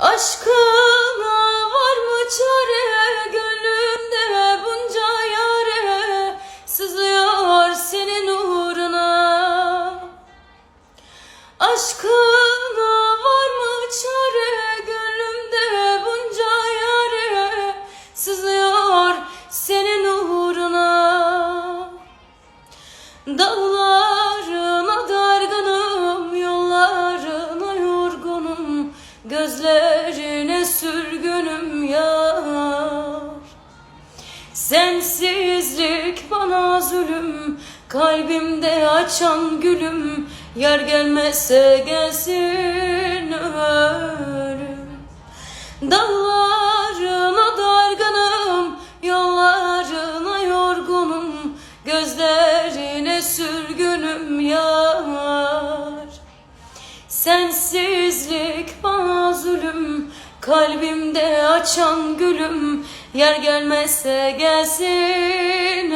Aşkına var mı çare gönlümde bunca yare. Sızıyor senin uğruna. Aşkına var mı çare gönlümde bunca yare. Sızıyor senin uğruna. Dağlarına gözlerine sürgünüm yar. Sensizlik bana zulüm, kalbimde açan gülüm, yar gelmezse gelsin ölüm. Dağlarına dargınım, yollarına yorgunum, gözlerine sürgünüm yar. Zulüm, kalbimde açan gülüm, yer gelmezse gelsin